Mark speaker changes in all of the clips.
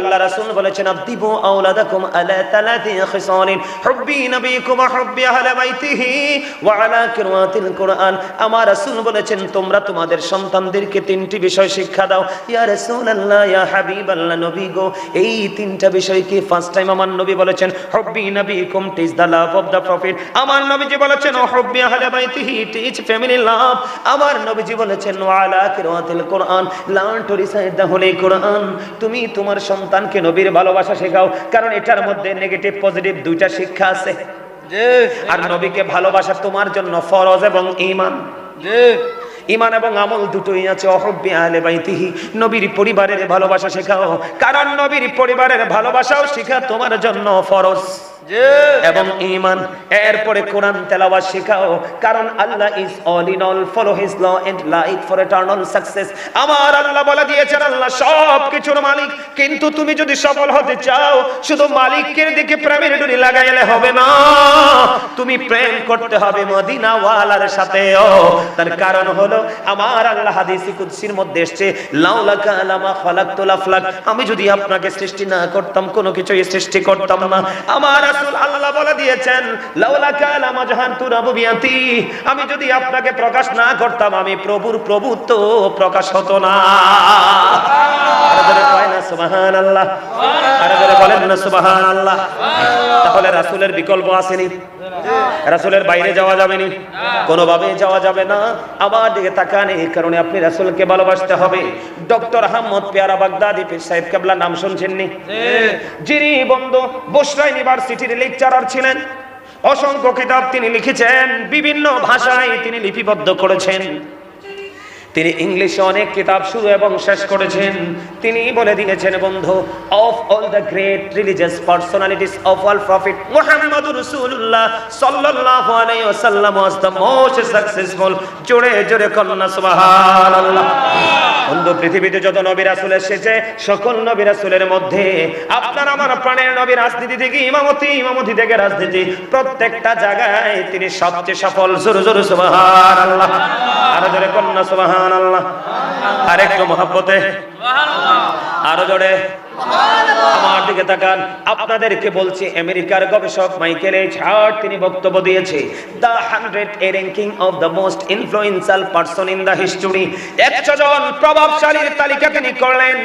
Speaker 1: আল্লাহ রাসূল বলেছেন আদিবু আওলাদাকুম আলা তালাতি খিসালিন হুব্বি নবীকুম হুব্বি আহলে বাইতিহি ওয়া আলা কিরাতিল কুরআন। আমার রাসূল বলেছেন, তোমরা তোমাদের সন্তানদেরকে তিনটি বিষয় শিক্ষা দাও। ইয়া রাসূলুল্লাহ, ইয়া হাবিবাল্লাহ, নবী গো, এই তিনটা বিষয়কে ফার্স্ট টাইম আমার নবী বলেছেন? হুব্বি নবীকুম টিজ the love of the profit আমার নবীজি বলেছেন হুব্বি আহলে বাইতিহি টিচ ফ্যামিলি লাভ আমার নবীজি বলেছেন ওয়া আলা কিরাতিল Quran learn to recite the holy Quran তুমি তোমার সন্তানকে নবীর ভালোবাসা শেখাও কারণ এটার মধ্যে নেগেটিভ পজিটিভ দুইটা শিক্ষা আছে। আর নবীকে ভালোবাসা তোমার জন্য ফরজ এবং
Speaker 2: ইমান
Speaker 1: ইমান এবং আমল দুটোই আছে অহব্য আলে বাইতিহি। নবীর পরিবারের ভালোবাসা শেখাও কারণ নবীর পরিবারের ভালোবাসাও শেখা তোমার জন্য ফরজ। এবং ঈমান। এরপরে কোরআন তেলাওয়াত শেখাও। কারণ Allah is all in all follow his law and life for eternal success আমার আল্লাহ বলে দিয়েছেন, আল্লাহ সব কিছুর মালিক। কিন্তু তুমি যদি সফল হতে চাও, শুধু মালিকের দিকে প্রেমের ডুরি লাগাইলে হবে না। তুমি প্রেম করতে হবে মদিনা ওয়ালার সাথে ও তার কারণ হলো, আমার আল্লাহ হাদিসি কুদসির মধ্যে এসেছে লাউলাকা লামা খালাকতুল আফলাক। আমি যদি আপনাকে সৃষ্টি না করতাম, কোনো কিছুই সৃষ্টি করতাম না। আমার রাসূল আল্লাহ বলে দিয়েছেন, লাউলা মাজহান তুরাবিয়াতি আমি যদি আপনাকে প্রকাশ না করতাম, আমি প্রভুর প্রভুত্ব প্রকাশ হতো না। সুবহানাল্লাহ। বলেন না, সুবহানাল্লাহ। তাহলে রাসূলের বিকল্প আসেনি। রাসূলের বাইরে যাওয়া যাবে নি কোনোভাবে যাওয়া যাবে না। আমার দিকে তাকান এই কারণে আপনি রাসুলকে ভালোবাসতে হবে। ডক্টর আহমদ পেয়ারা বাগদাদি সাহেব কেবলা নাম শুনছেন নি যিনি বন্ধু বসরা ইউনিভার্সিটির লেকচারার ছিলেন, অসংখ্য কিতাব তিনি লিখেছেন, বিভিন্ন ভাষায় তিনি লিপিবদ্ধ করেছেন। তিনি ইংলিশে অনেক কিতাব শুরু এবং শেষ করেছেন। তিনি বলে দিয়েছেন, বন্ধু of all the great religious personalities of all prophet Muhammad রাসূলুল্লাহ সাল্লাল্লাহু আলাইহি ওয়াসাল্লাম ওয়াজ দ্য মোস্ট সাকসেসফুল জোরে জোরে কন্না সুবহানাল্লাহ। বন্ধু পৃথিবীতে যত নবী রাসূল এসেছে, সকল নবী রাসূলের মধ্যে আপনার আমার প্রাণের নবী রাজনীতি থেকে, ইমামতি ইমামতি থেকে রাজনীতি, প্রত্যেকটা জায়গায় তিনি সবচেয়ে সফল। জোর জোর সুবাহান আল্লাহ আরও জোরে কন্যা, সুবহানাল্লাহ। আরেকটু মহব্বতে। আরও জোরে। আমার দিকে তাকান। আপনাদেরকে বলছি, আমেরিকার গবেষক মাইকেল এইচ হার্ট তিনি বক্তব্য দিয়েছে the hundred a ranking of the most influential person in the history একশো জন প্রভাবশালীর তালিকা তিনি করলেন।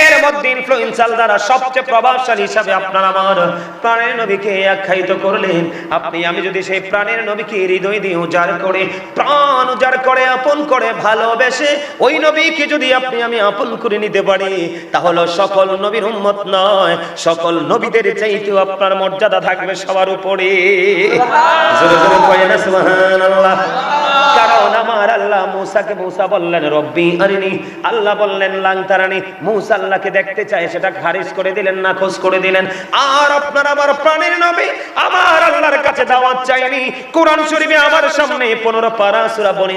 Speaker 1: এর মধ্যে ইনফ্লুয়েন্সিয়াল দ্বারা সবচেয়ে প্রভাবশালী হিসাবে আপনার আমার প্রাণের নবীকে আখ্যায়িত করলেন। আপনি, আমি যদি সেই প্রাণের নবীকে হৃদয় দিয়ে উজাড় করে, প্রাণ উজাড় করে, আপন করে ভালোবেসে ওই নবীকে যদি আপনি, আমি আপন করে নিতে পারি, তাহলে সকল নবীর উম্মত নয়। সকল নবীদের চাইতেও আপনার মর্যাদা থাকবে সবার উপরে। আমার সামনে 15 পারা সূরা বনি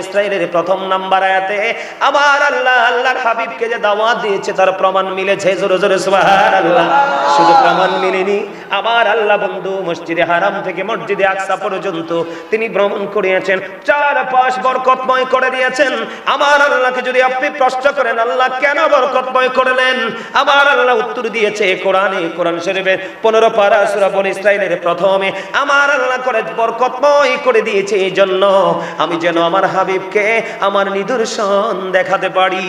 Speaker 1: প্রথম নাম্বার আয়াতে, আমার আল্লাহ, আল্লাহর হাবিবকে যে দাওয়াত দিয়েছে, তার প্রমাণ মিলেছে। জোরে জোরে শুধু প্রমাণ মিলেনি আমার আল্লাহ বন্ধু মসজিদে হারাম থেকে মসজিদে আকসা পর্যন্ত তিনি ভ্রমণ করিয়েছেন। চার পাশ বরকতময় করে দিয়েছেন। আমার আল্লাহকে যদি আপনি প্রশ্ন করেন, আল্লাহ কেন বরকতময় করলেন? আমার আল্লাহ উত্তর দিয়েছে, কোরআনে কোরআন শরীফের পনেরো পারা সূরা বনি ইসরাইলের প্রথমে, আমার আল্লাহ করে বরকতময় করে দিয়েছে এই জন্য আমি যেন আমার হাবিবকে আমার নিদর্শন দেখাতে পারি।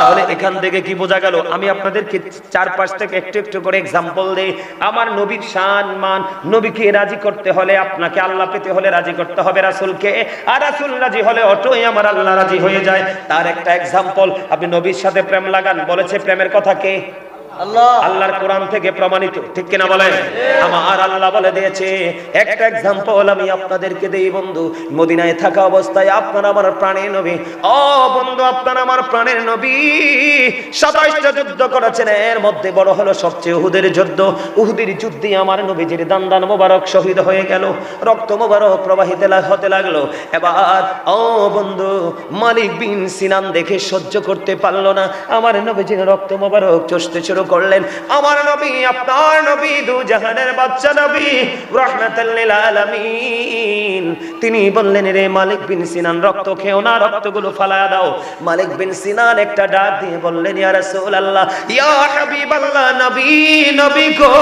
Speaker 1: তাহলে এখান থেকে কি বোঝা গেল? আমি আপনাদেরকে চার পাঁচ থেকে একটু একটু করে এক্সাম্পল দেই। আমার নবীর শান, মান, নবীকে রাজি করতে হলে, আপনাকে আল্লাহ পেতে হলে রাজি করতে হবে রাসুলকে। আর রাসুল রাজি হলে অটোই আমার আল্লাহ রাজি হয়ে যায়। তার একটা এক্সাম্পল আপনি নবীর সাথে প্রেম লাগান, বলেছে প্রেমের কথা কে? আল্লাহর কোরআন থেকে প্রমাণিত, ঠিক কিনা বলেন? আমার আল্লাহ বলে দিয়েছে, একটা এক্সাম্পল আমি আপনাদেরকে দেই বন্ধু। মদিনায় থাকা অবস্থায় আপনার আমার প্রাণের নবী। ও বন্ধু, আপনার আমার প্রাণের নবী। সাতাইশটা যুদ্ধ করেছেন, এর মধ্যে বড় হলো সবচেয়ে উহুদের যুদ্ধ। উহুদের যুদ্ধে আমার নবীজির দান দান মোবারক শহীদ হয়ে গেল। রক্ত মোবারক প্রবাহিত হতে লাগল। এবার, ও বন্ধু, মালিক বিন সিনান দেখে সহ্য করতে পারল না। আমার নবীজির রক্ত মোবারক শুরু শুরু করলেন। আমার নবী, আপনার নবী, দু জাহানের বাচ্চা নবী, রহমাতাল লিল আলামিন। তিনি বললেন, রে মালিক বিন সিনান, রক্ত খেও না, রক্তগুলো ফালা দাও। মালিক বিন সিনান একটা ডাক দিয়ে বললেন, ইয়া রাসূলুল্লাহ, ইয়া হাবিবাল্লাহ, নবী নবী গো,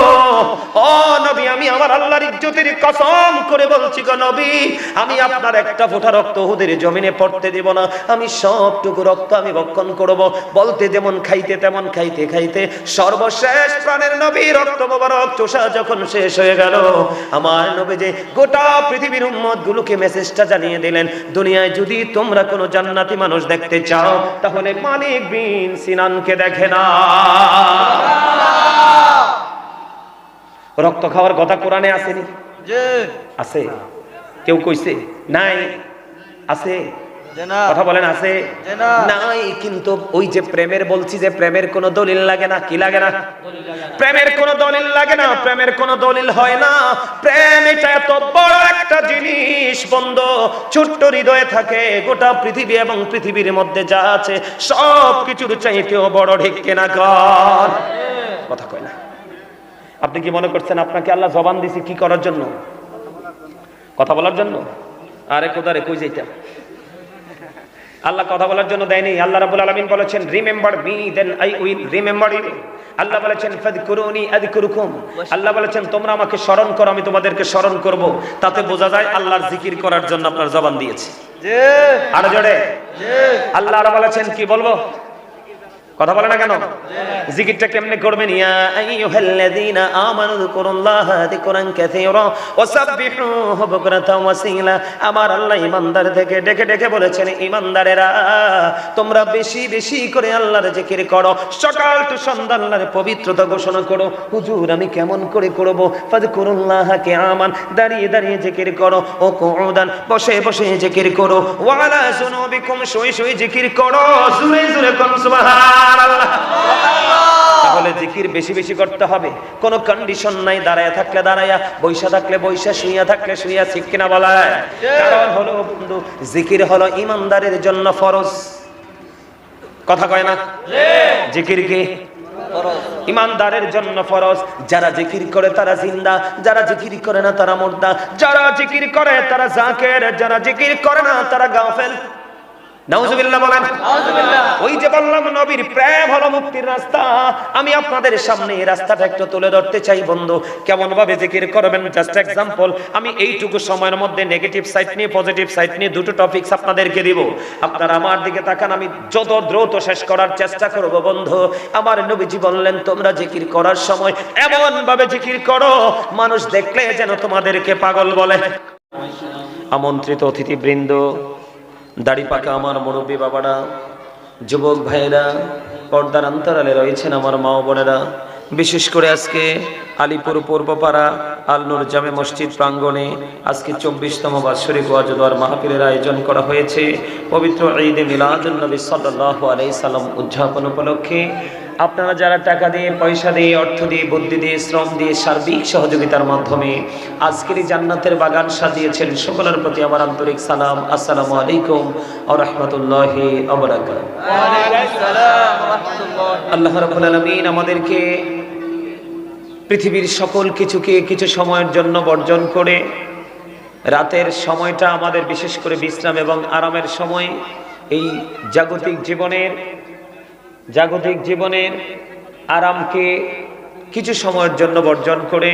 Speaker 1: ও নবী, আমি আমার আল্লাহর ইজ্জতের কসম করে বলছি গো নবী, আমি আপনার একটা ফোঁটা রক্ত জমিনে পড়তে দেব না। আমি সবটুকু রক্ত আমি ভক্ষণ করব। বলতে যেমন খাইতে তেমন খাইতে খাইতে সর্বশেষ প্রাণের নবী রক্ত মোবারক চোষা যখন শেষ হয়ে গেল আমার নবী যে গোটা পৃথিবীর উম্মত গুলোকে মেসেজটা জানিয়ে দিলেন দুনিয়ায় যদি তোমরা কোনো জান্নাতি মানুষ দেখতে চাও তাহলে মালিক বিন সিনানকে দেখে না রক্ত খাওয়ার কথা কোরআনে আসেনি? আছে কেউ কইছে? নাই? আছে কথা বলেন আছে? নাই কিন্তু ওই যে প্রেমের বলছি যে প্রেমের কোনো দলিল লাগে না কি লাগে না? প্রেমের কোনো দলিল লাগে না প্রেমের কোনো দলিল হয় না। প্রেম এটা এত বড় একটা জিনিস বন্ধ। ছোট্ট হৃদয়ে থাকে গোটা পৃথিবী এবং পৃথিবীর মধ্যে যা আছে সব কিছুর চাইতেও বড় ঢেকে না কর কথা কয় না। আপনি কি মনে করছেন আপনাকে আল্লাহ জবান দিছে কি করার জন্য? কথা বলার জন্য? আরে কোদারে কই যাইতা? আল্লাহ কথা বলার জন্য দেয়নি। আল্লাহ রাবুল আলমিন বলেছেন remember me then I will remember you Allah বলেছেন ফাদকুরুনি আযকুরুকুম আল্লাহ বলেছেন তোমরা আমাকে স্মরণ করো আমি তোমাদেরকে স্মরণ করব। তাতে বোঝা যায় আল্লাহর জিকির করার জন্য আপনার জবান দিয়েছে।
Speaker 2: জি।
Speaker 1: আর জোরে।
Speaker 2: জি।
Speaker 1: আল্লাহ আর বলেছেন কি বলব? কথা বলে না কেন? জিকিরটা কেমনে করবেন ইয়া আইয়ুহাল্লাযীনা আমানু যিকুরুল্লাহা যিকরান কাসীরা ওয়াসাব্বিহুহু বুকরাতাও ওয়াসীলা। আমার আল্লাহ ঈমানদার থেকে ডেকে ডেকে বলেছেন, ঈমানদারেরা, তোমরা বেশি বেশি করে আল্লাহর জিকির করো। সকাল টু সন্ধ্যা আল্লাহর পবিত্রতা ঘোষণা করো। হুজুর, আমি কেমন করে করব? ফাযকুরুল্লাহা কিয়ামান, দাঁড়িয়ে দাঁড়িয়ে জিকির করো। ও কুউদান, বসে বসে জিকির করো। ওয়ালা জুনুবিকুম, শুয়ে শুয়ে জিকির করো। জুরে জুরে তাহলে জিকির বেশি বেশি করতে হবে। কোনো কন্ডিশন নাই দাঁড়ায় থাকলে দাঁড়ায়া বৈশা থাকলে বৈশা শুইয়া থাকলে শুইয়া ঠিক কিনা বলা? কারণ হলো বন্ধু জিকির হলো ইমানদারের জন্য ফরজ। কথা কয় না? জিকির কি? ইমানদারের জন্য ফরজ। যারা জিকির করে তারা জিন্দা যারা জিকির করে না তারা মুর্দা। যারা জিকির করে তারা জাকের যারা জিকির করে না তারা গাফেল। নাউজুবিল্লাহ বলেন। ওই যে বললাম নবীর প্রেম হলো মুক্তির রাস্তা। আমি আপনাদের সামনে এই রাস্তাটা একটু তুলে ধরতে চাই বন্ধু। কেমন ভাবে জিকির করবেন? জাস্ট আমি এইটুকু সময়ের মধ্যে নেগেটিভ সাইড নিয়ে পজিটিভ সাইড নিয়ে দুটো টপিকস আপনাদেরকে দিব। আপনারা আমার দিকে তাকান আমি যত দ্রুত শেষ করার চেষ্টা করব বন্ধু। আমার নবীজি বললেন তোমরা জিকির করার সময় এমন ভাবে জিকির করো মানুষ দেখলে যেন তোমাদেরকে পাগল বলে। আমন্ত্রিত অতিথিবৃন্দ দাড়ি পাকা আমার মুরব্বী বাবারা, যুবক ভাইয়েরা, পর্দার আন্তরালে রয়েছেন আমার মা বোনেরা। বিশেষ করে আজকে আলিপুর পূর্বপাড়া আলনুর জামে মসজিদ প্রাঙ্গণে আজকে চব্বিশতম বাৎসরিক ওয়াজদার মাহফিলের আয়োজন করা হয়েছে। পবিত্র ঈদে মিলাদুল নবী সাল্লাহ আলাই সাল্লাম উদযাপন উপলক্ষে আপনারা যারা টাকা দিয়ে, পয়সা দিয়ে, অর্থ দিয়ে, বুদ্ধি দিয়ে, শ্রম দিয়ে সার্বিক সহযোগিতার মাধ্যমে আজকের জান্নাতের বাগান সাজিয়েছেন, সকলের প্রতি আমার আন্তরিক সালাম। আসসালামু আলাইকুম রহমতুল্লাহি আল্লাহ রাব্বুল আলামিন আমাদেরকে পৃথিবীর সকল কিছুকে কিছু সময়ের জন্য বর্জন করে, রাতের সময়টা আমাদের বিশেষ করে বিশ্রাম এবং আরামের সময়, এই জাগতিক জীবনের জাগতিক জীবনের আরামকে কিছু সময়ের জন্য বর্জন করে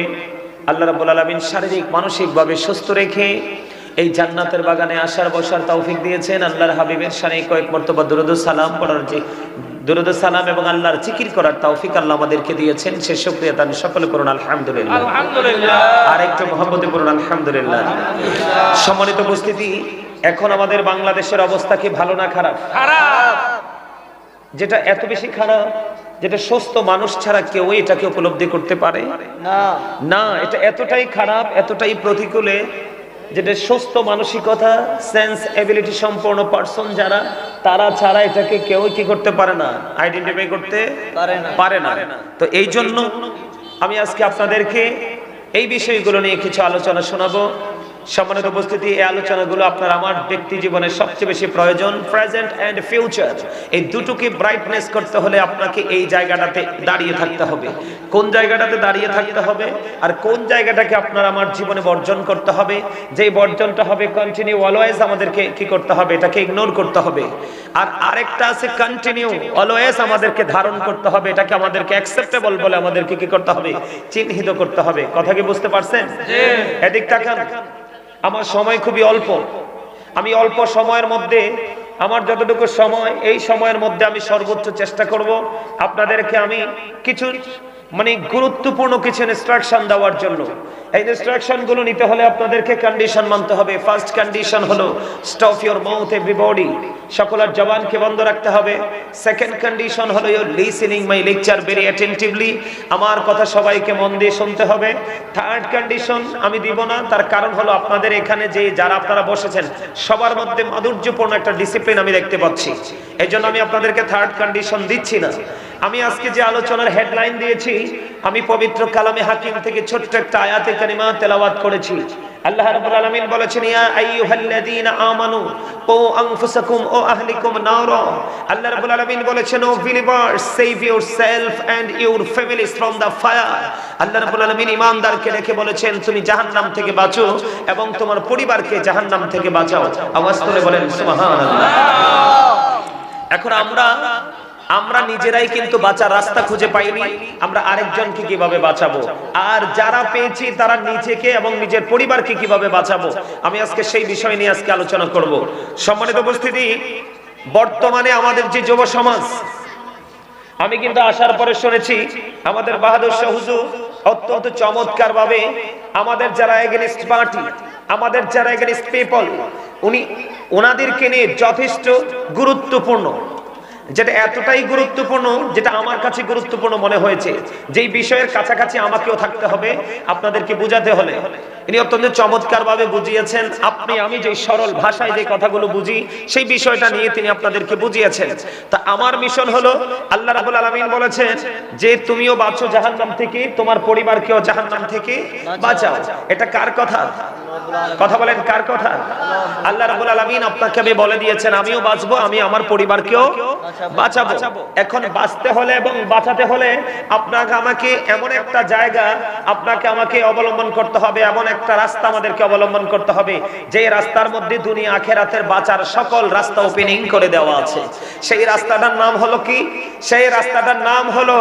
Speaker 1: আল্লাহ রাব্বুল আলামিন শারীরিক মানসিকভাবে সুস্থ রেখে এই জান্নাতের বাগানে আসার বসার তৌফিক দিয়েছেন। আল্লাহর হাবিবের সানে কয়েক মর্তবা দুরুদ সালাম পড়ার যে দুরুদ সালাম এবং আল্লাহর জিকির করার তৌফিক আল্লাহ আমাদেরকে দিয়েছেন। সে শুকরিয়া তার সকলে করুন আলহামদুলিল্লাহ। আর একটু মহব্বতে করুন আলহামদুলিল্লাহ। সম্মানিত উপস্থিতি এখন আমাদের বাংলাদেশের অবস্থা কি ভালো না খারাপ? খারাপ। যেটা এত বেশি খারাপ যেটা সুস্থ মানুষ ছাড়া কেউ এটাকে উপলব্ধি করতে পারে?
Speaker 2: না।
Speaker 1: এটা এতটাই খারাপ এতটাই প্রতিকূলে যেটা সুস্থ মানসিকতা সেন্স এবিলিটি সম্পন্ন পার্সন যারা তারা ছাড়া এটাকে কেউ কি করতে পারে না? আইডেন্টিফাই করতে
Speaker 2: পারে না।
Speaker 1: পারে না। তো এই জন্য আমি আজকে আপনাদেরকে এই বিষয়গুলো নিয়ে কিছু আলোচনা শোনাবো। সম্মানিত উপস্থিতি এই আলোচনাগুলো আপনার আমার ব্যক্তি জীবনের সবচেয়ে বেশি প্রয়োজন প্রেজেন্ট এন্ড ফিউচার এই দুটোকে ব্রাইটনেস করতে হলে আপনাকে এই জায়গাটাতে দাঁড়িয়ে থাকতে হবে। কোন জায়গাটাতে দাঁড়িয়ে থাকতে হবে আর কোন জায়গাটাকে আপনার আমার জীবনে বর্জন করতে হবে? যেই বর্জনটা হবে কন্টিনিউ অলওয়েজ আমাদেরকে কি করতে হবে? এটাকে ইগনোর করতে হবে। আর আরেকটা আছে কন্টিনিউ অলওয়েজ আমাদেরকে ধারণ করতে হবে। এটাকে আমাদেরকে অ্যাকসেপ্টেবল বলে আমাদেরকে কি করতে হবে? চিহ্নিত করতে হবে। কথা কি বুঝতে পারছেন? এদিক তাকান। আমার সময় খুবই অল্প। আমি অল্প সময়ের মধ্যে, আমার যতটুকু সময়, এই সময়ের মধ্যে আমি সর্বোচ্চ চেষ্টা করব। আপনাদেরকে আমি কিছু মানে গুরুত্বপূর্ণ কিছু ইনস্ট্রাকশন দেওয়ার জন্য। এই ইনস্ট্রাকশনগুলো নিতে হলে আপনাদেরকে কন্ডিশন মানতে হবে। ফার্স্ট কন্ডিশন হলো স্টপ ইওর মাউথ এভরিবডি সকলের জবানকে বন্ধ রাখতে হবে। সেকেন্ড কন্ডিশন হলো your listening my lecture very attentively আমার কথা সবাইকে মন দিয়ে শুনতে হবে। থার্ড কন্ডিশন আমি দিব না, তার কারণ হলো আপনাদের এখানে যে, যারা আপনারা বসেছেন, সবার মধ্যে মাধুর্যপূর্ণ একটা ডিসিপ্লিন আমি দেখতে পাচ্ছি। এই জন্য আমি আপনাদেরকে থার্ড কন্ডিশন দিচ্ছি না। আমি আজকে যে আলোচনার হেডলাইন দিয়েছি, আমি পবিত্র কালামে হাকিম থেকে ছোট্ট একটা আয়াতে কারিমা তেলাওয়াত করেছি। আল্লাহ রাব্বুল আলামিন বলেছেন, ইয়া আইয়ুহাল্লাযীনা আমানু কু আনফুসাকুম, ও আহলিকুম নারা। আল্লাহ রাব্বুল আলামিন বলেছেন, O believers save yourself and your families from the fire Allah রাব্বুল আলামিন ঈমানদারকে রেখে বলেছেন, তুমি জাহান্নাম থেকে বাঁচো এবং তোমার পরিবারকে জাহান্নাম থেকে বাঁচাও। আওয়াজ তুলে বলেন, সুবহানাল্লাহ। এখন আমরা আমরা নিজেরাই কিন্তু বাঁচার রাস্তা খুঁজে পাইনি। আমরা আরেকজনকে কীভাবে বাঁচাবো? আর যারা পেয়েছি, তারা নিজেকে এবং নিজের পরিবারকে কীভাবে বাঁচাবো? আমি আজকে সেই বিষয় নিয়ে আজকে আলোচনা করব। সম্মানিত উপস্থিতি, বর্তমানে আমাদের যে যুব সমাজ, আমি কিন্তু আসার পরে শুনেছি, আমাদের বাহাদুর শাহ হুজুর অত্যন্ত চমৎকার ভাবে আমাদের যারা এগেনিস্ট পার্টি আমাদের যারা এগেনিস্ট পিপল উনি ওনাদেরকে নিয়ে যথেষ্ট গুরুত্বপূর্ণ যেটা এতটাই গুরুত্বপূর্ণ, যেটা আমার কাছে গুরুত্বপূর্ণ মনে হয়েছে, যেই বিষয়ের কাছাকাছি আমাকেও থাকতে হবে, আপনাদেরকে বুঝাতে হলে। ইনি অত্যন্ত চমৎকার ভাবে বুঝিয়েছেন, আপনি, আমি যে সরল ভাষায় যে কথাগুলো বুঝি, সেই বিষয়টা নিয়ে তিনি আপনাদেরকে বুঝিয়েছেন। তা আমার মিশন হলো, আল্লাহ রাবুল আলমিন বলেছেন যে তুমিও বাঁচো জাহান্নাম থেকে, তোমার পরিবারকেও জাহান্নাম থেকে বাঁচাও। এটা কার কথা? কথা বলেন কার কথা? আল্লাহ রাবুল আলমিন আপনাকে আমি বলে দিয়েছেন, আমিও বাঁচবো, আমি আমার পরিবারকেও বাঁচাবো। এখন বাঁচতে হলে এবং বাঁচাতে হলে আপনাকে আমাকে এমন একটা জায়গা, আপনাকে আমাকে অবলম্বন করতে হবে, এমন একটা রাস্তা আমাদেরকে অবলম্বন করতে হবে, যে রাস্তার মধ্যে দুনিয়া আখেরাতের বাঁচার সকল রাস্তা ওপেনিং করে দেওয়া আছে। সেই রাস্তাটার নাম হলো কি? সেই রাস্তাটার নাম হলো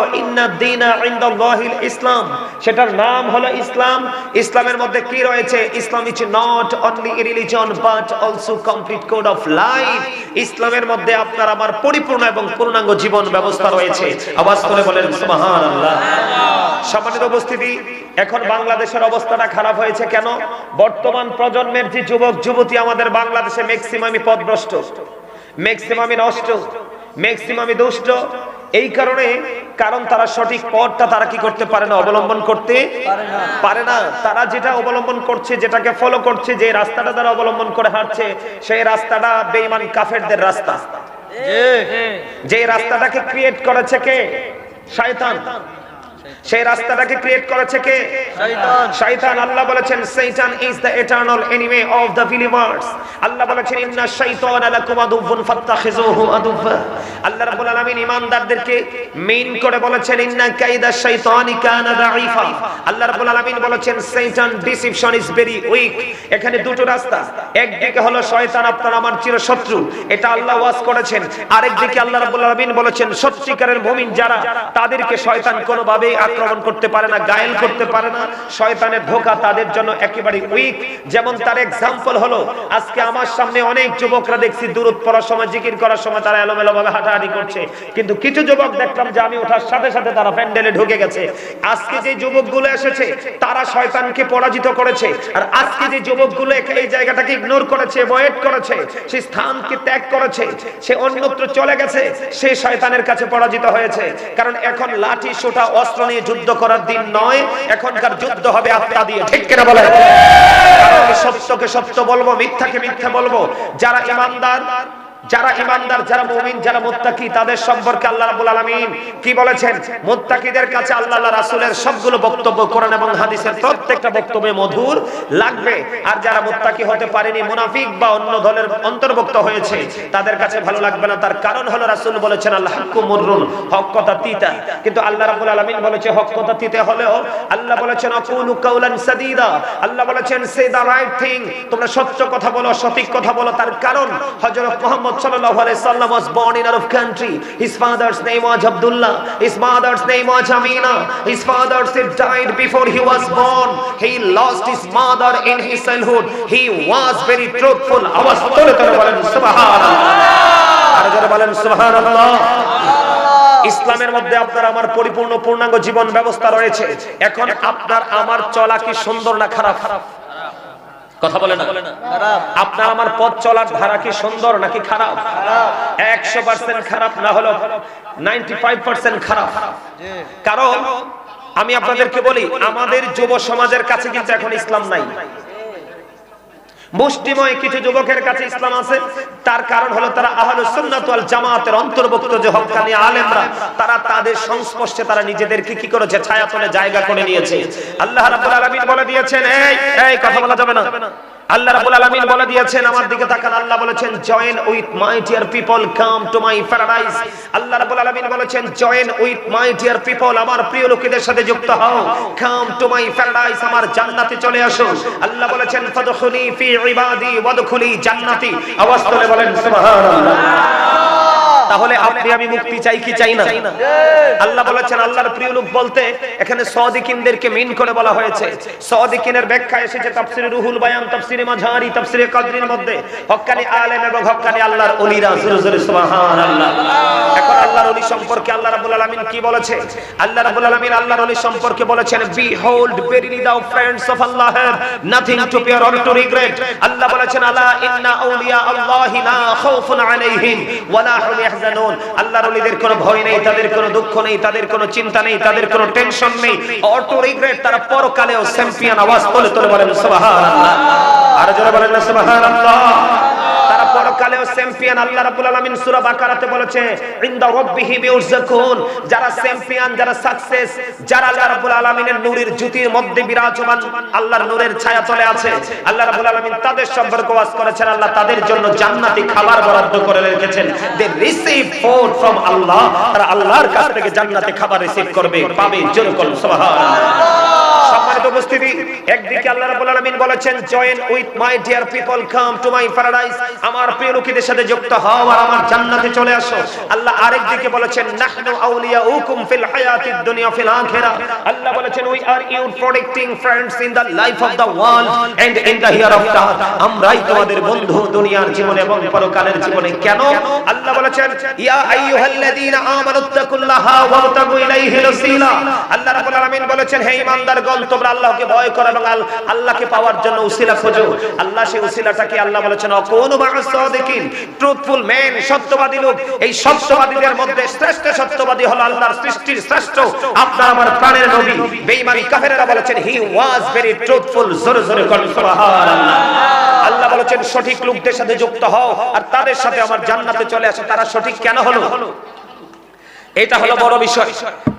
Speaker 1: ইসলাম। সেটার নাম হলো ইসলাম। ইসলামের মধ্যে কি রয়েছে? Islam is not only religion but also complete code of life ইসলামের মধ্যে আপনার আমার পরিপূর্ণ এবং পূর্ণাঙ্গ জীবন ব্যবস্থা রয়েছে। আওয়াজ করে বলেন, সুবহানাল্লাহ। সম্মানিত উপস্থিতি, এখন বাংলাদেশের অবস্থাটা খারাপ হয়েছে কেন? বর্তমান প্রজন্মের যে যুবক, যুবতী আমাদের বাংলাদেশে ম্যাক্সিমামই পথভ্রষ্ট ম্যাক্সিমামই নষ্ট ম্যাক্সিমামই দুষ্ট। এই কারণে, কারণ তারা সঠিক পথটা তারা কি করতে পারে না, অবলম্বন করতে পারে না। তারা যেটা অবলম্বন করছে, যেটাকে ফলো করছে, যে রাস্তাটা তারা অবলম্বন করে হাঁটছে, সেই রাস্তাটা বেঈমান কাফেরদের রাস্তা। যে রাস্তাটাকে ক্রিয়েট করেছে কে? শয়তান। সেই রাস্তাটাকে ক্রিয়েট করেছে কে? শয়তান। আল্লাহ বলেছেন শয়তান is the eternal enemy of the believers Allah বলেছেন ইন্না শাইতানা লাকুম আদুফুন ফাত্তাখিযুহু আদুফা আল্লাহ রাব্বুল আলামিন ঈমানদারদেরকে মেইন করে বলেছেন ইন্না কাইদা শাইতানি কানা দাঈফা। আল্লাহ রাব্বুল আলামিন বলেছেন শয়তান ডিসিপশন ইজ ভেরি উইক এখানে দুটো রাস্তা। একদিকে হলো শয়তান আপনার আমার চিরশত্রু। এটা আল্লাহ ওয়াজ করেছেন। আরেকদিকে আল্লাহ রাব্বুল আলামিন বলেছেন সত্যিকারের মুমিন যারা তাদেরকে শয়তান কোনোভাবে আক্রমণ করতে পারে না, গায়েল করতে পারে না। শয়তানের ধোকা তাদের জন্য একেবারে উইক যেমন তার এক্সাম্পল হলো, আজকে আমার সামনে অনেক যুবকরা দেখছি দূরত পড়ার সময়, জিকির করার সময় তারা এলোমেলো ভাবে হাঁটাহাঁটি করছে। কিন্তু কিছু যুবক দেখলাম যে আমি ওঠার সাথে সাথে তারা প্যান্ডেলে ঢুকে গেছে। আজকে যে যুবকগুলো এসেছে, তারা শয়তানকে পরাজিত করেছে। আর আজকে যে যুবকগুলো এই জায়গাটাকে ইগনোর করেছে অ্যাভয়েড করেছে, সে স্থানকে ত্যাগ করেছে, সে অন্যত্র চলে গেছে, সে শয়তানের কাছে পরাজিত হয়েছে। কারণ এখন লাঠি, সোটা, অস্ত্র নিয়ে যুদ্ধ করার দিন নয়, এখনকার যুদ্ধ হবে আত্মা দিয়ে, ঠিক কেনা বলে সত্যকে সত্য বলব, মিথ্যাকে মিথ্যা বলব। যারা ইমানদার যারা ইমানদার, যারা মুমিন, যারা মুত্তাকি, তাদের সম্পর্কে আল্লাহ রাব্বুল আলামিন কি বলেছেন? মুত্তাকিদের কাছে আল্লাহ রাসূলের সবগুলো বক্তব্য কোরআন এবং হাদিসের প্রত্যেকটা বক্তব্যে মধুর লাগবে। আর যারা মুত্তাকি হতে পারেনি, মুনাফিক বা অন্য দলের অন্তর্ভুক্ত হয়েছে, তাদের কাছে ভালো লাগবে না। তার কারণ হলো রাসূল বলেছেন আল্লাহ হাক্কু মুররুন, হক কথা তিতা। কিন্তু আল্লাহ রাব্বুল আলামিন বলেছে, হক কথা তিতে হলেও আল্লাহ বলেছেন আকুলু কাউলান সাদীদা। আল্লাহ বলেছেন সে দা রাইট থিং তোমরা সত্য কথা বলো, সঠিক কথা বলো। তার কারণ হযরত Muhammad sallallahu alaihi wasallam was born in Arab country his father's name was Abdullah his mother's name was Amina his father said died before he was born he lost his mother in his childhood he was very truthful আওয়াজ তোলে তোলে বলেন সুবহানাল্লাহ আর যারা বলেন সুবহানাল্লাহ ইসলামের মধ্যে আপনার আমার পরিপূর্ণ পূর্ণাঙ্গ জীবন ব্যবস্থা রয়েছে এখন আপনার আমার চলা কি সুন্দর না খারাপ কথা বলে না। আপনার আমার পথ চলার ধারা কি সুন্দর নাকি খারাপ? একশো পার্সেন্ট খারাপ না হলো নাইনটি ফাইভ পার্সেন্ট খারাপ। কারণ আমি আপনাদেরকে বলি, আমাদের যুব সমাজের কাছে কিন্তু এখন ইসলাম নাই। মুষ্টিময় কিছু যুবকের কাছে ইসলাম আছে। তার কারণ হলো তারা আহলে সুন্নাত ওয়াল জামাতের অন্তর্ভুক্ত যে হক্কানি আলেমরা, তারা তাদের সংস্পর্শে তারা নিজেদের নিজেদেরকে কি করেছে? ছায়াতলে জায়গা করে নিয়েছে। আল্লাহ রাব্বুল আলামিন বলে দিয়েছেন, এই এই, কথা বলা যাবে না। আল্লাহ রাব্বুল আলামিন বলে দিয়েছেন, আমার দিকে তাকান। আল্লাহ বলেছেন join with my dear people come to my paradise Allah রাব্বুল আলামিন বলেছেন join with my dear people আমার প্রিয় লোকেদের সাথে যুক্ত হও। কাম টু মাই প্যারাডাইস আমার জান্নাতে চলে আসো। আল্লাহ বলেছেন, ফাদখুলি ফি ইবাদি ওয়াদখুলি জান্নাতি। আওয়াজ করে বলেন, সুবহানাল্লাহ। তাহলে আপনি আমি মুক্তি চাই কি চাই না? আল্লাহ বলেছেন, আল্লাহর প্রিয় লোক বলতে এখানে সাদিকিনদেরকে মিন করে বলা হয়েছে। সাদিকিনের ব্যাখ্যা এসেছে তাফসিরে রুহুল বায়ান, তাফসিরে মাঝারি, তাফসিরে কাদরির মধ্যে। হক্কানি আলেম এবং হক্কানি আল্লাহর ওলিরা জোরে সুবহানাল্লাহ। এখন আল্লাহর ওলি সম্পর্কে আল্লাহ রাব্বুল আলামিন কি বলেছে? আল্লাহ রাব্বুল আলামিন আল্লাহর ওলি সম্পর্কে বলেছেন behold verily thou, friends of Allah have nothing to fear or to regret. Allah বলেছেন, আলা ইন্না আউলিয়া আল্লাহি লা খাউফুন আলাইহিম, ওয়া লা হুম ইয়াহজানুন আল্লাহর কোনো ভয় নেই, তাদের কোনো দুঃখ নেই, তাদের কোনো চিন্তা নেই, তাদের কোনো টেনশন নেই। অটো to তারা পরকালেও চ্যাম্পিয়ন আওয়াজ তোলে তোলে বলেন, সুবহানাল্লাহ। আর যারা বলেন সুবহানাল্লাহ। পরকালেও চ্যাম্পিয়ন আল্লাহ রাব্বুল আলামিন সূরা বাকারাতে বলেছে, ইনদা রাব্বিহি বিউরজাকুন যারা চ্যাম্পিয়ন, যারা সাকসেস, যারা আল্লাহ রাব্বুল আলামিনের নূরের জ্যোতির মধ্যে বিরাজমান, আল্লাহর নূরের ছায়া চলে আছে। আল্লাহ রাব্বুল আলামিন তাদের সম্পর্কে ওয়াজ করেছেন, আল্লাহ তাদের জন্য জান্নাতি খাবার বরাদ্দ করে রেখেছেন। They receive food from Allah, তারা আল্লাহর কাছ থেকে জান্নাতি খাবার রিসিভ করবে, পাবে জোরে সুবহানাল্লাহ। সম্মানিত উপস্থিতি, একদিকে আল্লাহ রাব্বুল আলামিন বলেছেন join with my dear people come to my paradise আমার প্রিয় লোকেদের সাথে যুক্ত হও আর আমার জান্নাতে চলে আসো। আল্লাহ আরেক দিকে বলেছেন, নাহনু আউলিয়াউকুম ফিল হায়াতিদ দুনিয়া ফিল আখিরা আল্লাহ বলেছেন we are you protecting friends in the life of the world and in the here আমরাই তোমাদের বন্ধু দুনিয়ার জীবনে এবং পরকালের জীবনে। কেন? আল্লাহ বলেছেন, ইয়া আইয়ুহাল্লাযীনা আমানুত্তাকুল্লাহা ওয়াবতাগু ইলাইহিল ওসিলা আল্লাহ রাব্বুল আলামিন বলেছেন, হে ঈমানদারগণ তোমরা আল্লাহকে ভয় করো এবং আল্লাহকে পাওয়ার জন্য উসিলা খোঁজো। আল্লাহ সেই উসিলাটাকে আল্লাহ বলেছেন, অকুনু মা'আস সাদিকিন। ট্রুথফুল ম্যান সত্যবাদী লোক। এই সত্যবাদীদের মধ্যে শ্রেষ্ঠ সত্যবাদী হলো আল্লাহর সৃষ্টির শ্রেষ্ঠ। আপনার আমার প্রাণের নবী, বেঈমানি কাফেররা বলেছেন হি ওয়াজ ভেরি ট্রুথফুল জোরে জোরে কোন, সুবহানাল্লাহ। আল্লাহ বলেছেন, সঠিক লোকদের সাথে যুক্ত হও, আর তাদের সাথে আমার জান্নাতে চলে আসো। তারা সঠিক কেন হলো? এটা হলো বড় বিষয়।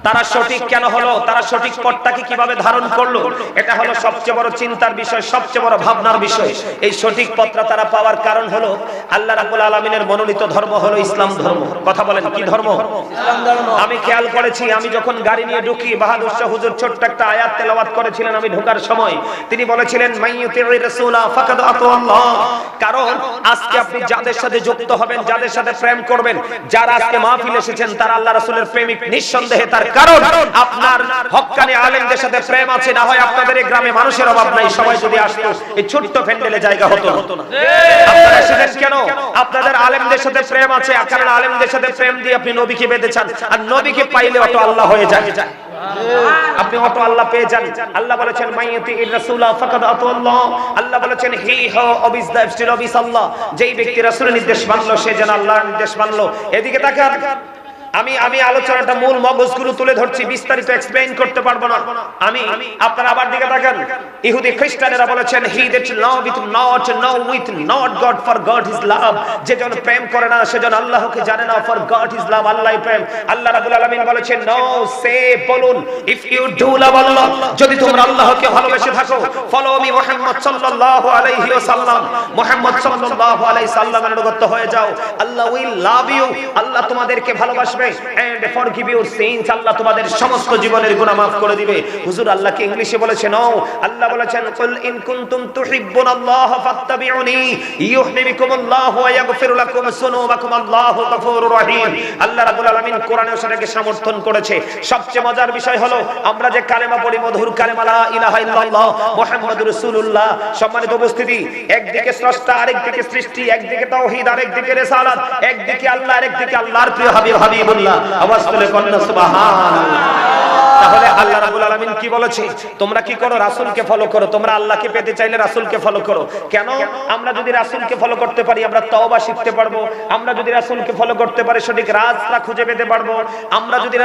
Speaker 1: তারা সঠিক কেন হলো? তারা সঠিক পথটাকে কীভাবে ধারণ করল? এটা হলো সবচেয়ে বড় চিন্তার বিষয় সবচেয়ে বড় ভাবনার বিষয়। এই সঠিক পথটা তারা পাওয়ার কারণ হলো আল্লাহ রাব্বুল আলামিনের মনোনীত ধর্ম হলো ইসলাম ধর্ম। কথা বলেন কি ধর্ম? আমি খেয়াল করেছি আমি যখন গাড়ি নিয়ে ঢুকি বাহাদুর শাহ হুজুর ছোট্ট একটা আয়াত তেলাওয়াত করেছিলেন আমি ঢোকার সময়। তিনি বলেছিলেন কারণ আজকে আপনি যাদের সাথে যুক্ত হবেন যাদের সাথে প্রেম করবেন যারা আজকে মাহফিল এসেছেন তারা আল্লাহ রাসূলের প্রেমিক নিঃসন্দেহে তার কারণ আপনার হক্কানি আলেমদের সাথে প্রেম আছে না হয় আপনাদের এই গ্রামে মানুষের অভাব নাই সবাই যদি আসতো এই ছোট্ট প্যান্ডেলে জায়গা হতো না। আপনারা এসেছেন কেন? আপনাদের আলেমদের সাথে প্রেম আছে আপনারা আলেমদের সাথে প্রেম দিয়ে আপনি নবীকে বেঁধে চান আর নবীকে পাইলে অত আল্লাহ হয়ে যায় আপনি অত আল্লাহ পেয়ে যান। আল্লাহ বলেছেন মাইয়াতি রাসূলা ফাকাদ আতাল্লাহ আল্লাহ। বলেছেন হি হো অবিস দা স্টিল অবিস আল্লাহ। যেই ব্যক্তি রাসূলের নির্দেশ মানলো সে যেন আল্লাহর নির্দেশ মানলো। এদিকে তাকান। আমি আমি আলোচনাটা মূল মগজগুলো তুলে ধরছি, বিস্তারিত এক্সপ্লেইন করতে পারব না। আমি আপনারা আবার দিকে তাকান। ইহুদি খ্রিস্টানেরা বলেছেন he that love with not no with not God for God is love যে জন প্রেম করে না, সে জন আল্লাহকে জানে না for God is love Allah প্রেম। আল্লাহ রাব্বুল আলামিন বলেছেন নো সে বলুন if you do love Allah যদি তোমরা আল্লাহকে ভালোবেসে থাকো ফলো মি মুহাম্মদ সাল্লাল্লাহু আলাইহি ওয়াসাল্লাম। মুহাম্মদ সাল্লাল্লাহু আলাইহি সাল্লামের অনুগত হয়ে যাও। আল্লাহ উইল লাভ ইউ আল্লাহ তোমাদেরকে ভালোবাসবে। এন্ড ফরগিভ সিনস আল্লাহ তোমাদের সমস্ত জীবনের গুনাহ maaf করে দিবে। হুজুর, আল্লাহকে ইংলিশে বলেছেন ও আল্লাহ বলেছেন, কুল ইন কুনতুম তুহিব্বুনাল্লাহ ফাত্তাবিউনি, ইউহিব্বুকুমুল্লাহ ওয়া লাকুম আল্লাহু গফুরুর রহিম। আল্লাহ রাব্বুল আলামিন কোরআনে সেটাকে সমর্থন করেছে। সবচেয়ে মজার বিষয় হলো, আমরা যে কালেমা পড়ি, মধুর কালেমা, লা ইলাহা ইল্লাল্লাহ, মুহাম্মাদুর রাসূলুল্লাহ, সম্মানিত উপস্থিতি, একদিকে স্রষ্টা, আরেকদিকে সৃষ্টি, একদিকে তাওহীদ, আরেকদিকে রিসালাত, একদিকে আল্লাহ, আরেকদিকে আল্লাহর প্রিয় হাবিব হাবিব। হাবিবুল্লাহ আওয়াজ তুলে কন্যা সুবহানাল্লাহ। খুঁজে পেতে পারব। আমরা যদি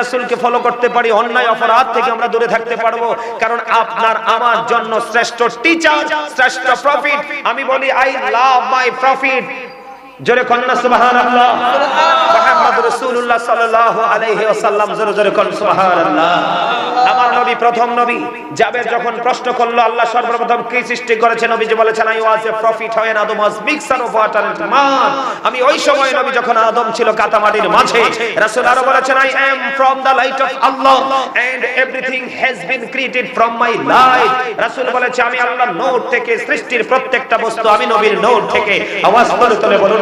Speaker 1: অন্যায় অপরাধ থেকে আমরা দূরে থাকতে পারব। কারণ আপনার, আমার জন্য শ্রেষ্ঠ টিচার শ্রেষ্ঠ প্রফিট আমি বলি আই লাভ মাই প্রফিট জোরে কন্যা সুবহানাল্লাহ। মুহাম্মদ রাসূলুল্লাহ সাল্লাল্লাহু আলাইহি ওয়াসাল্লাম, জোরে জোরে কন, সুবহানাল্লাহ। আমার নবী, প্রথম নবী যখন প্রশ্ন করল, আল্লাহ সর্বপ্রথম কি সৃষ্টি নবীজি বলেছেন আই ওয়াজ এ প্রফিট হয় Adam mixture of water and আমি ওই সময় নবী যখন আদম ছিল কাতামাটির মাঝে, রাসূল আরও বলেছেন I am from the light of Allah and everything has been created from my রাসূল বলেছে, আমি আল্লাহর নূর থেকে সৃষ্টির প্রত্যেকটা বস্তু আমি নবীর নূর থেকে আওয়াজ করে তুলে বলুন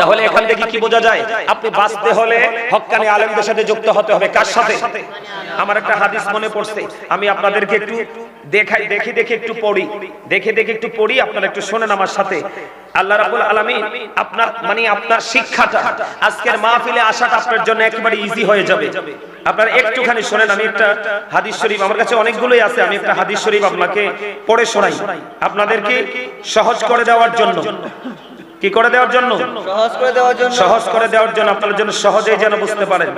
Speaker 1: তাহলে এখান থেকে কি বোঝা যায়? আপনি বাঁচতে হলে হক্কানি আলেমদের সাথে যুক্ত হতে হবে। কার সাথে? আমার একটা হাদিস মনে পড়ছে। আমি আপনাদেরকে একটু দেখাই, দেখে দেখে একটু পড়ি। দেখে দেখে একটু পড়ি, আপনারা একটু শোনেন আমার সাথে। আল্লাহ রাব্বুল আলামিন আপনার মানে আপনার শিক্ষাটা আজকের মাহফিলে আসাটা আপনার জন্য একেবারে ইজি হয়ে যাবে। আপনারা একটুখানি শোনেন আমি একটা হাদিস শরীফ আমার কাছে অনেকগুলোই আছে আমি একটা হাদিস শরীফ আপনাকে পড়ে শোনাই। আপনাদেরকে সহজ করে দেওয়ার জন্য। কি করে দেওয়ার জন্য?
Speaker 2: সহজ করে দেওয়ার জন্য।
Speaker 1: সহজ করে দেওয়ার জন্য আপনার জন্য সহজেই যেন বুঝতে পারেন।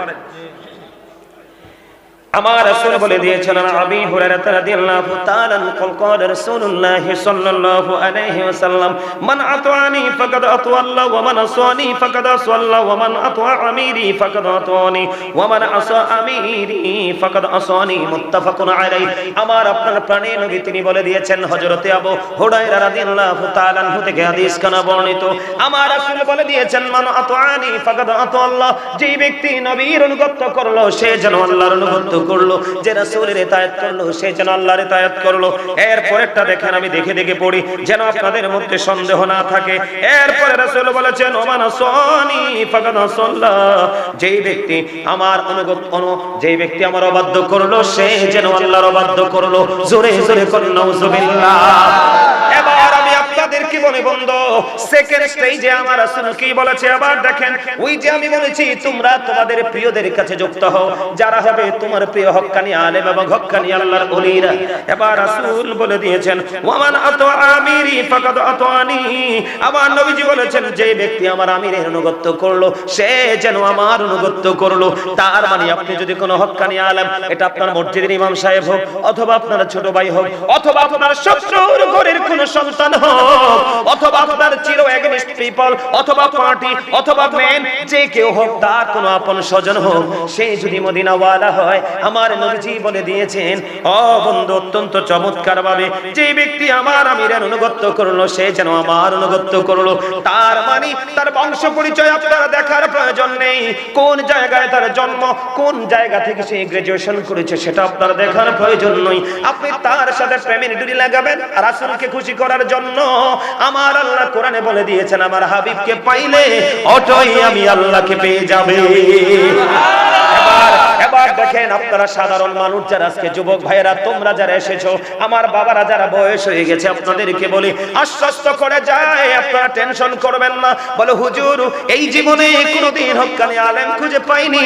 Speaker 1: আমার রাসূল বলে দিয়েছেন আবি হুরায়রা রাদিয়াল্লাহু তাআলা কল রাসূলুল্লাহ সাল্লাল্লাহু আলাইহি ওয়াসাল্লাম, মান আতানি ফাকাদ আতাল্লাহ ওয়া মান আসানি ফাকাদ আসাল্লাহ ওয়া মান আতা আমিরি ফাকাদ আতানি ওয়া মান আসা আমিরি ফাকাদ আসানি মুত্তাফাকুন আলাইহি। আমার আপনার প্রাণে নবী তিনি বলে দিয়েছেন, হযরতে আবু হুরায়রা রাদিয়াল্লাহু তাআলা আনহু থেকে হাদিস কানা বর্ণিত। আমার রাসূল বলে দিয়েছেন, মান আতানি ফাকাদ আতাল্লাহ যেই ব্যক্তি নবীর অনুগত করল, সে যেন আল্লাহর অনুগত করল, যে রাসূলের ইতায়াত করল, সে যেন আল্লাহর ইতায়াত করল। এর পরেরটা দেখেন, আমি দেখে দেখে পড়ি, যেন আপনাদের মধ্যে সন্দেহ না থাকে। এরপরে রাসূল বলেছেন ওমান সানি ফাকাদ সাল্লাহ যেই ব্যক্তি আমার অনুগত, অনু, যেই ব্যক্তি আমার অবাধ্য করল, সে যেন আল্লাহর অবাধ্য করল। জোরে জোরে করুন নাউজুবিল্লাহ। এবার আমি আপনাদেরকে বলে বন্ধ? সেকেন্ড স্টেজে আমার রাসূল কি বলেছে? আবার দেখেন, ওই যে আমি বলেছি, তোমরা তোমাদের প্রিয়দের কাছে যুক্ত হও। যারা হবে তোমার প্রিয় হক্কানি আলেম এবং হক্কানি আল্লাহর ওলিরা এবার রাসূল বলে দিয়েছেন, ওয়ামান আতা আমিরি ফাকাদ আতানি। আমার নবীজি বলেছেন, যে ব্যক্তি আমার আমিরের করল, সে যেন আমার করল। তার মানে আপনি যদি কোনো হক্কানি আলেম, এটা আপনার মসজিদের ইমাম সাহেব হোক, অথবা আপনার ছোট ভাই হোক, অথবা আপনার শ্বশুর ঘরের কোন সন্তান হোক অথবা আপনার চির পিপল, অথবা পার্টি, অথবা ম্যান যে কেউ হোক, তার কোনো আপন স্বজন হোক, সে যদি মদিনাওয়ালা হয়, আমার নবীজি বলে দিয়েছেন অত্যন্ত চমৎকার ভাবে যে ব্যক্তি আমার আমিরের অনুগত করল, সে যেন আমার অনুগত করল। তার মানে তার বংশ পরিচয় আপনারা দেখার প্রয়োজন নেই। কোন জায়গায় তার জন্ম, কোন জায়গা থেকে সে গ্রাজুয়েশন করেছে, সেটা আপনার দেখার প্রয়োজন নই আপনি তার সাথে প্রেমের ডুরি লাগাবেন আর রাসূলকে খুশি করার জন্য আমার আল্লাহ কোরআনে বলে দিয়েছেন, আমার হাবিবকে পাইলে অটোই আমি আল্লাহকে পেয়ে যাবে। এই জীবনে কোনোদিন আলেম খুঁজে পাইনি।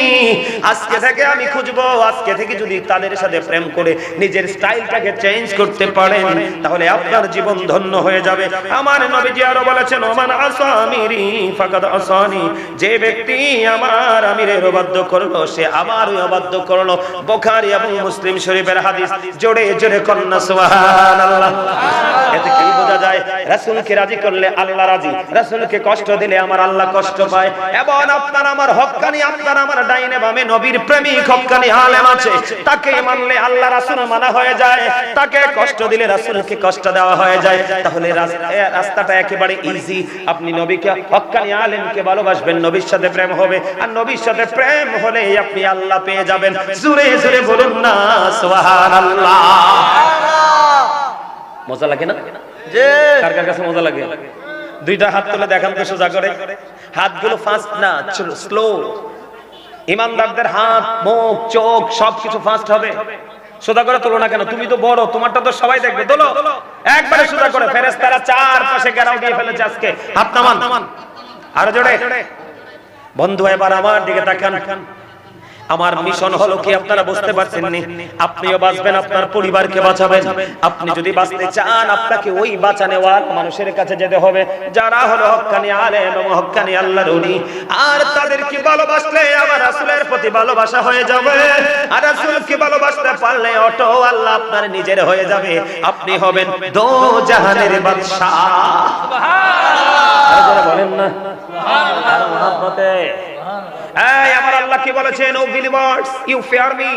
Speaker 1: আজকে থেকে আমি খুঁজবো, আজকে থেকে যদি তাদের সাথে প্রেম করে নিজের স্টাইলটাকে চেঞ্জ করতে পারেন, তাহলে আপনার জীবন ধন্য হয়ে যাবে। আমার নবীজি আরও বলেছেন, ওমান আসামিরি, ফাকাদ আসানি। যে ব্যক্তি আমার আমিরের অবাধ্য করল, সে আমারও অবাধ্য করল। বুখারী এবং মুসলিম শরীফের হাদিস, জোরে জোরে কন্না সুবহানাল্লাহ। এতে কি বোঝা যায়? রাসূলকে রাজি করলে আল্লাহ রাজি। রাসূলকে কষ্ট দিলে আমার আল্লাহ কষ্ট পায়। এবং আপনার আমার হক্কানি, আপনার আমার ডাইনে বামে নবীর প্রেমিক হক্কানি আলেম আছে। তাকে মানলে আল্লাহ রাসূল মানা হয়ে যায়। তাকে কষ্ট দিলে রাসূলকে কষ্ট দেওয়া হয়ে যায়। তাহলে এ রাস্তাটা একেবারে ইজি আপনি নবীকে হক্কানি আলেমকে ভালোবাসবেন নবীর সাথে প্রেম হবে। আর নবীর সাথে প্রেম হলে আপনি আল্লাহ পেয়ে যাবেন। জোরে জোরে বলুন না সুবহানাল্লাহ। মজা লাগে না? কার কার কাছে মজা লাগে? দুইটা হাত তুলে দেখান তো সোজা করে। হাতগুলো ফাস্ট না স্লো ইমানদারদের হাত মুখ চোখ সবকিছু ফাস্ট হবে। সোজা করে তোলো না কেন? তুমি তো বড়, তোমারটা তো সবাই দেখবে। তোলো। একবারে সোজা করে ফেরেস্তারা চার পাশে গেরাও দিয়ে ফেলেছে আজকে। হাত নামান। আর জোরে। বন্ধু, এবার আমার দিকে তাকান। আমার মিশন হলো কি আপনারা বুঝতে পারছেন নি? আপনিও বাঁচবেন আপনার পরিবারকে বাঁচাবেন। আপনি যদি বাঁচতে চান আপনাকে ওই বাঁচানেওয়াল মানুষের কাছে যেতে হবে। যারা হলো হক্কানি আলেম এবং হক্কানি আল্লাহর উনি আর তাদেরকে ভালোবাসলে আমার রাসূলের প্রতি ভালোবাসা হয়ে যাবে। আর রাসূলকে ভালোবাসতে পারলে অটো আল্লাহ আপনার নিজের হয়ে যাবে। আপনি হবেন দো জাহানের বাদশা আর যারা বলেন না। মহব্বতে এই আমার আল্লাহ কি বলেছেন? O believers you fear me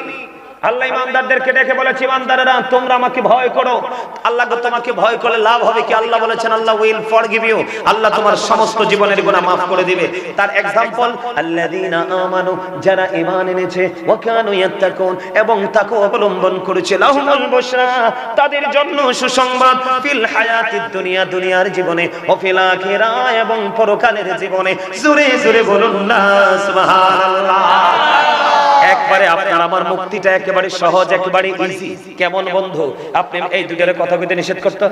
Speaker 1: Allah ইমানদারদেরকে ডেকে বলেছে, ইমানদারেরা, তোমরা আমাকে ভয় করো। আল্লাহ গো, তোমাকে ভয় করলে লাভ হবে কি? আল্লাহ বলেছেন, Allah will forgive you. Allah তোমার সমস্ত জীবনের গুনাহ maaf করে দিবে। তার এক্সাম্পল আল্লাযীনা আমানু, যারা ঈমান এনেছে, ওয়া কানু ইয়াত্তাকুন, এবং তাকে অবলম্বন করেছে, লাহুমুল বুশরা, তাদের জন্য সুসংবাদ ফিল হায়াতিদ দুনিয়া, দুনিয়ার জীবনে, ও ফিল আখিরা, এবং পরকালের জীবনে। জোরে জোরে বলুন না, সুবহানাল্লাহ। একবারে আপনার আমার মুক্তিটা একেবারে সহজ, একেবারে ইজি কেমন বন্ধু? আপনি এই দুটার কথা কইতে নিষেধ করতে।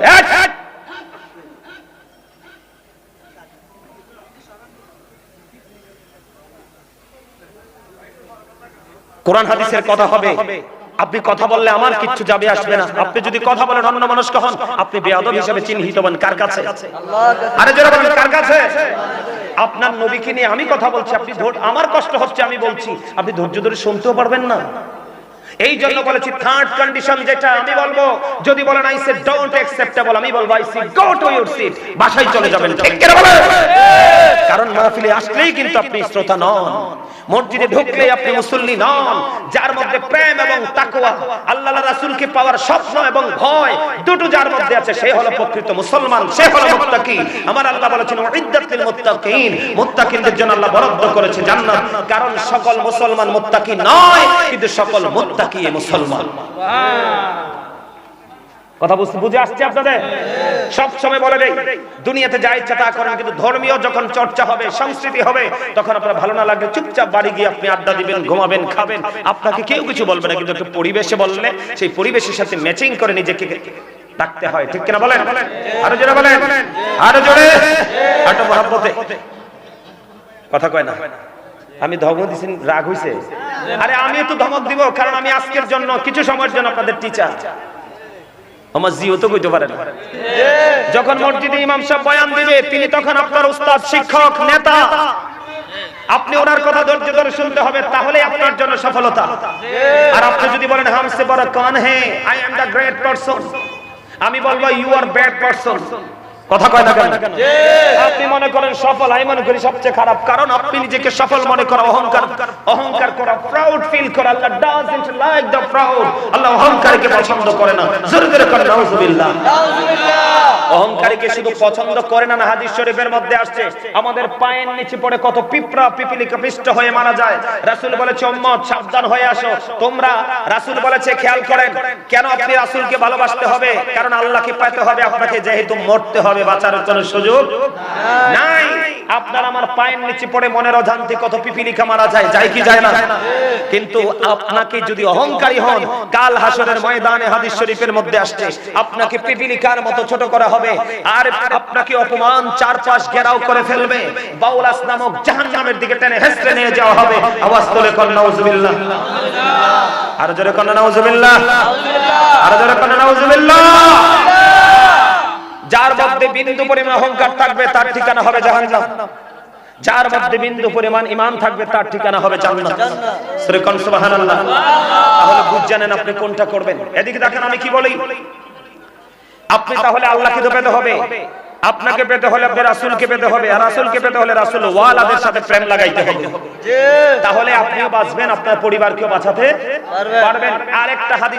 Speaker 1: কোরআন হাদিসের কথা হবে। আপনি কথা বললে আমার কিচ্ছু যাবে, আসবে না। আপনি যদি কথা বলেন অন্য মানুষ কখন আপনি বেয়াদব হিসেবে চিহ্নিত হবেন কার কাছে? আরে যারা বলেন, কার কাছে? আপনার নবীকে নিয়ে আমি কথা বলছি, আপনি আমার কষ্ট হচ্ছে আমি বলছি। আপনি ধৈর্য ধরে শুনতেও পারবেন না। এই জন্য বলেছি থার্ড কন্ডিশন যেটা আমি বলব, যদি বলেন আই সে ডোন্ট অ্যাকসেপ্টেবল আমি বলব I see go to your seat বাসায় চলে যাবেন। ঠিক করে বলেন কারণ মাহফিলে আসলেই কিন্তু আপনি শ্রোতা নন। মসজিদে ঢুকলেই আপনি মুসল্লি নন। যার মধ্যে প্রেম এবং তাকওয়া, আল্লাহ রাসূলকে পাওয়ার স্বপ্ন এবং ভয়, দুটো যার মধ্যে আছে, সে হলো প্রকৃত মুসলমান, সে হলো মুত্তাকি। আমার আল্লাহ বলেছেন উইদ্দাতুল মুত্তাকিন মুত্তাকিনদের জন্য আল্লাহ বরাদ্দ করেছে জান্নাত। কারণ সকল মুসলমান মুত্তাকি নয়, কিন্তু সকল মুত্তাকি মুসলমান। কথা বুঝতে বুঝে আসছে আপনাদের? সব সময় বলে দেই, দুনিয়াতে যা ইচ্ছা তা করেন, কিন্তু ধর্মীয় যখন চর্চা হবে, সংস্কৃতি হবে, তখন আপনার ভালো না লাগলে চুপচাপ বাড়ি গিয়ে আপনি আড্ডা দিবেন, ঘুমাবেন, খাবেন। আপনাকে কেউ কিছু বলবে না, কিন্তু একটু পরিবেশে বললে, সেই পরিবেশের সাথে ম্যাচিং করে নিজেকে রাখতে হয়। ঠিক কিনা বলেন? আরও জোরে বলেন? আরও জোরে? আটো মহাব্বতে। কথা কয় না। আমি ধমক দিছি, রাগ হইছে। আরে আমি তো ধমক দিব, কারণ আমি আজকের জন্য, কিছু সময়ের জন্য আপনাদের টিচার আমার জিও তো কইতে যখন মসজিদে ইমাম সাহেব বয়ান দিবে, তিনি তখন আপনার উস্তাদ, শিক্ষক, নেতা। আপনি ওনার কথা ধৈর্য ধরে শুনতে হবে তাহলে আপনার জন্য সফলতা। আর আপনি যদি বলেন, হামসে বড় কান হে I am the great person আমি বলব ইউ আর ব্যাড পারসন কথা কয় না কেন? আপনি মনে করেন সফল আমি মনে করি সবচেয়ে খারাপ কারণ আপনি নিজেকে সফল মনে করা অহংকার। অহংকার করা প্রাউড ফিল করা Allah doesn't like the proud Allah অহংকারকে পছন্দ করে না। জোরে জোরে করেন নাউজুবিল্লাহ। অহংকারীকে শুধু পছন্দ করে না না হাদিস শরীফের মধ্যে আসছে। আমাদের পায়ের নিচে পড়ে কত পিঁপড়া পিপিলিকা পিষ্ট হয়ে মারা যায়। রাসূল বলেছে উম্মত সাবধান হয়ে আসো। তোমরা রাসূল বলেছে খেয়াল করেন কেন আপনি রাসূলকে ভালোবাসতে হবে? কারণ আল্লাহকে পেতে হবে আপনাকে যেহেতু মরতে হবে। বাঁচার কোনো সুযোগ? নাই। আপনার আমার পায়ের নিচে পড়ে মনের অজান্তে কত পিপিলিকা মারা যায় যায় কি যায় না? কিন্তু আপনাকে যদি অহংকারী হন, কাল হাসরের ময়দানে হাদিস শরীফের মধ্যে আসছে, আপনাকে পিপিলিকার মতো ছোট করা হবে। আর আপনাকে অপমান চারপাশ ঘেরাও করে ফেলবে। বাউলাস নামক জাহান্নামের দিকে টেনে হেসড়ে নিয়ে যাওয়া হবে। আওয়াজ তোলে কর, নাউজুবিল্লাহ। আর জোরে কর, নাউজুবিল্লাহ। আর জোরে কর, নাউজুবিল্লাহ। যার মধ্যে বিন্দু পরিমাণ অহংকার থাকবে তার ঠিকানা হবে জাহান্নাম। যার মধ্যে বিন্দু পরিমাণ ইমান থাকবে তার ঠিকানা হবে জান্নাত। সূরা কোন সুবহানাল্লাহ। তাহলে বুঝ জানেন আপনি কোনটা করবেন? এদিকে দেখেন আমি কি বলি? আপনি তাহলে আল্লাহকে তো পেতে হবে। আপনাকে পেতে হলে আপনি রাসূলকে পেতে হবে। আর রাসূলকে পেতে হলে রাসূল ওয়ালাদের সাথে প্রেম লাগাইতে হবে। তাহলে আপনিও বাঁচবেন আপনার পরিবারকেও বাঁচাতে পারবেন। আরেকটা হাদিস